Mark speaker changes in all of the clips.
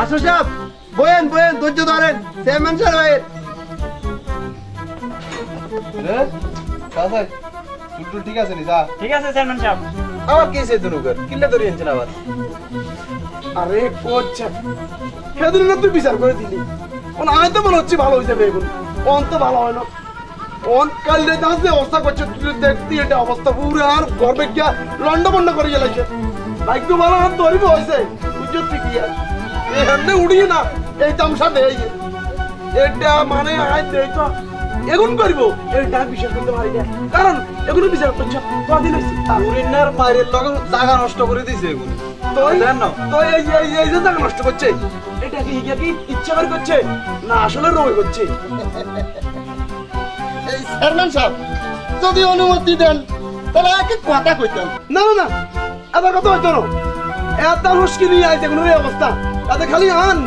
Speaker 1: Master সাহেব বয়েন বয়েন ধৈর্য ধরেন। চেয়ারম্যান সাহেব।
Speaker 2: ঠিক আছে নি? যা।
Speaker 3: ঠিক আছে চেয়ারম্যান সাহেব।
Speaker 2: আবার কি সে দুনুকার কিল্লে ধরে আনছেন আবার?
Speaker 1: আরে কোচ সেদিন না তুই বিচার করে দিলি। ওন আমি তো মনে হচ্ছে ভালো হয়েছে বেগুন অন তো ভালো হয় না। অন কাল রে দাস যে অবস্থা করছে তুই দেখতি এটা অবস্থা পুরো আর গর্বে গিয়া লন্ড বন্ড করে গেলাইছে। ভাগ্য ভালো আর ধরিব হয়েছে বুঝছ তুই কি আর এমনি উড়িয়ে না এই তামসা দেই এটা মানে দেই তো। এগুন করব এটা বিশ্বাস করতে পারি না। কারণ এগুলো বিচার করছে কদিন হয়েছে
Speaker 2: উরিনার মায়ের লগে জায়গা নষ্ট করে এগুলো
Speaker 1: তো এই- এই এই এই যে জায়গা নষ্ট করছে এটা কি হিগা কি ইচ্ছা করে করছে না আসলে রোগ করছে?
Speaker 4: এই চেয়ারম্যান সাহেব যদি অনুমতি দেন তাহলে একে কথা কইতাম।
Speaker 1: না না না আবার কথা হইতো না। এত মুশকিল নিয়ে আইতে কোনো অবস্থা? তাতে খালি আন।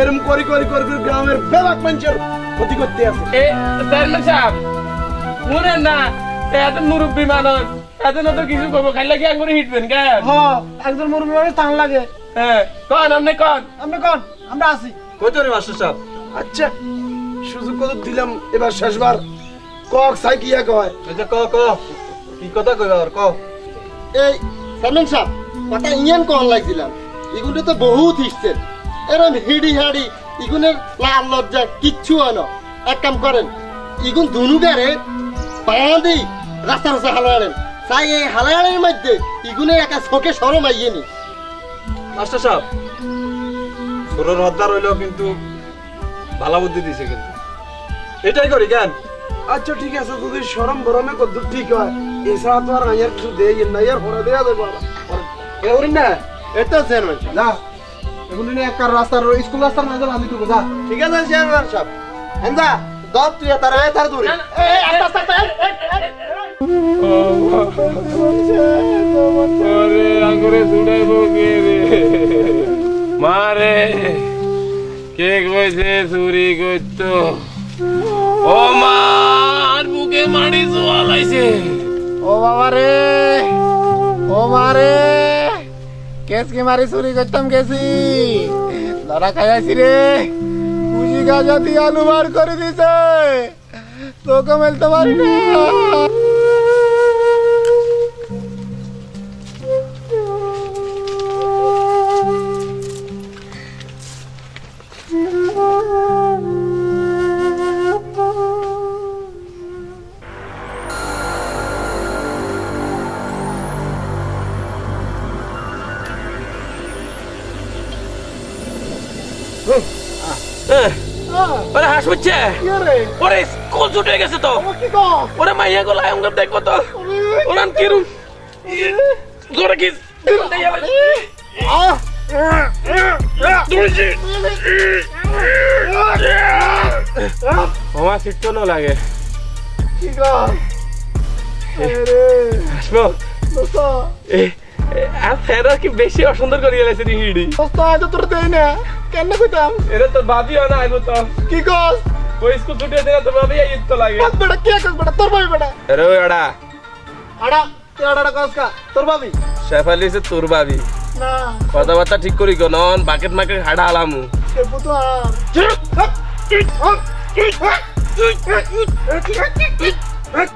Speaker 1: এরম করি করি করি করে গ্রামের বেবাক মানুষের ক্ষতি করতে আছে।
Speaker 5: এ চেয়ারম্যান সাহেব শুনেন না। এত মুরব্বী মানুষ। এত না তো কিছু করব। খাইলে কি আঙ্গুরে হিটবেন কেন
Speaker 1: হ্যাঁ একজন মুরব্বী মানুষ টান লাগে।
Speaker 5: হ্যাঁ কন আপনি কন?
Speaker 1: আপনি কোন আমরা আছি।
Speaker 2: কই তো রে মাস্টার সাহেব?
Speaker 1: আচ্ছা সুযোগ কত দিলাম এবার শেষবার। কক সাই কিয়া কয়
Speaker 2: এই যে ক ক কি কথা কইবা আর ক?
Speaker 4: এই চেয়ারম্যান সাহেব কথা ইয়েন কন লাগছিলাম এগুলো তো বহুত হিসছে। এরম হিড়ি হাড়ি ইগুনের লাল লজ্জা কিচ্ছু হয় না এক কাম করেন ইগুন দুনুগারে বাঁধি রাস্তা রাস্তা হালাড়েন তাই এই হালাড়ের মধ্যে ইগুনের একা চোখে সরম আইয়ে নি।
Speaker 2: মাস্টার সাহেব সুরের হদ্দার হইলেও কিন্তু ভালো বুদ্ধি দিছে কিন্তু। এটাই করি কেন?
Speaker 1: আচ্ছা ঠিক আছে যদি সরম গরমে কত ঠিক হয় এছাড়া তো আর আইয়ার কিছু দেই না ইয়ার পরে দেয়া দেবো
Speaker 4: এগুলি না এটা চেয়ারম্যান
Speaker 1: যা এগুলো নিয়ে একটা রাস্তার স্কুল রাস্তার মাঝে বাঁধি তুই যা।
Speaker 4: ঠিক আছে চেয়ারম্যান সাহেব হেন্দা দপ তুই তার তার দূরে
Speaker 5: ওরে আঙ্গুরে জুড়াইব কে রে? মারে কে কইছে চুরি করত? ও মা আর বুকে মারি জোয়ালাইছে
Speaker 4: ও বাবা রে ও মারে কেসকে মারি চুরি করতাম গেছি ধরা খাইছি রে। খুশি গাজা দিয়ে আলু বার করে দিছে। তোকে মেলতে পারি না।
Speaker 5: ওরে হাস হচ্ছে ওরে স্কুল ছুটে গেছে তো। ওরে মাইয়া গো গপ দেখব তো। ওরান কিরুম জোরে আমার সিটটো ন লাগে। আসব এ, আর ফেরা কি বেশি অসুন্দর করে রে হিড়ি?
Speaker 4: তোর দেই না। কেন কইতাম
Speaker 5: এরে তোর ভাবি না আইবো তো
Speaker 4: কি কস
Speaker 5: ওই স্কুল ছুটে দিলে তোর ভাবি আইত তো লাগে
Speaker 4: কস বেটা কে কস বেটা তোর ভাবি বেটা
Speaker 5: আরে ওই আড়া
Speaker 4: আড়া তুই আড়াটা কস কা তোর ভাবি
Speaker 5: শেফালি সে তোর ভাবি
Speaker 4: না
Speaker 5: কথাবার্তা ঠিক করি গো নন বাকেট মাকেট হাড়া আলামু
Speaker 4: সে পুতো আর